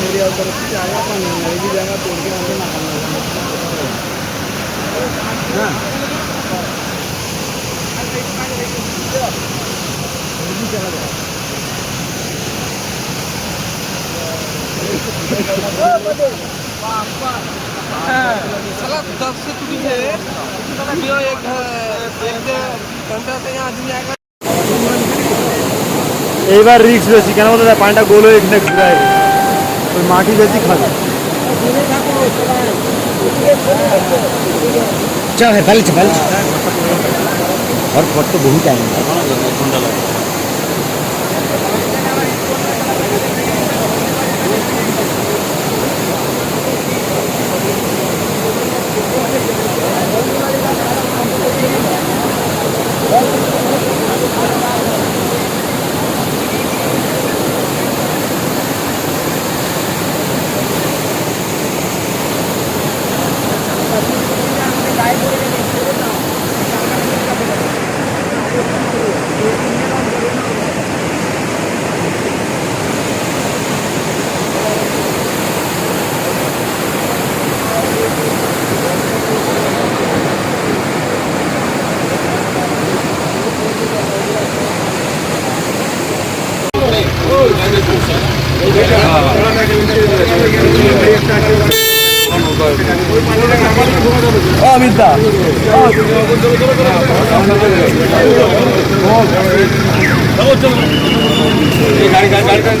मेरी और तरफ़ की जाएगा तो मेरी भी जाएगा अंदर ना दस से टूटी है एक এইবার রিক্স বেশি কেন বলতে গোল হয়ে ঘুরে माटी जैसी खा चल बल्च बल्च और फट तो बहुत आएँगे। অমিতা গাড়ি গাড়ি গাড়ি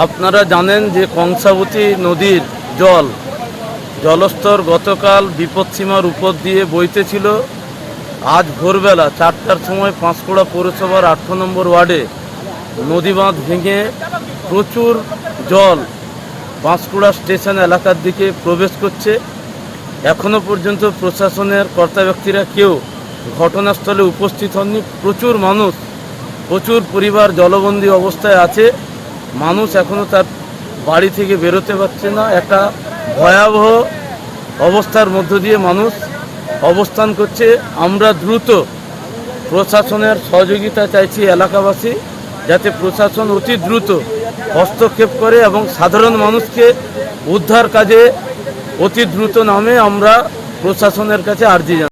আপনারা জানেন যে কংসাবতী নদীর জল, জলস্তর গতকাল বিপদসীমার উপর দিয়ে বইতেছিল আজ ভোরবেলা চারটার সময় পাঁশকুড়া পৌরসভার আট নম্বর ওয়ার্ডে নদী বাঁধ ভেঙে প্রচুর জল পাঁশকুড়া স্টেশন এলাকার দিকে প্রবেশ করছে। এখনও পর্যন্ত প্রশাসনের কর্তা ব্যক্তিরা কেউ ঘটনাস্থলে উপস্থিত হননি। প্রচুর মানুষ, প্রচুর পরিবার জলবন্দী অবস্থায় আছে। মানুষ এখনও তার বাড়ি থেকে বেরোতে পারছে না। একটা ভয়াবহ অবস্থার মধ্য দিয়ে মানুষ অবস্থান করছে। আমরা দ্রুত প্রশাসনের সহযোগিতা চাইছি এলাকাবাসী, যাতে প্রশাসন অতি দ্রুত হস্তক্ষেপ করে এবং সাধারণ মানুষকে উদ্ধার কাজে অতি দ্রুত নামে আমরা প্রশাসনের কাছে আর্জি জানাই।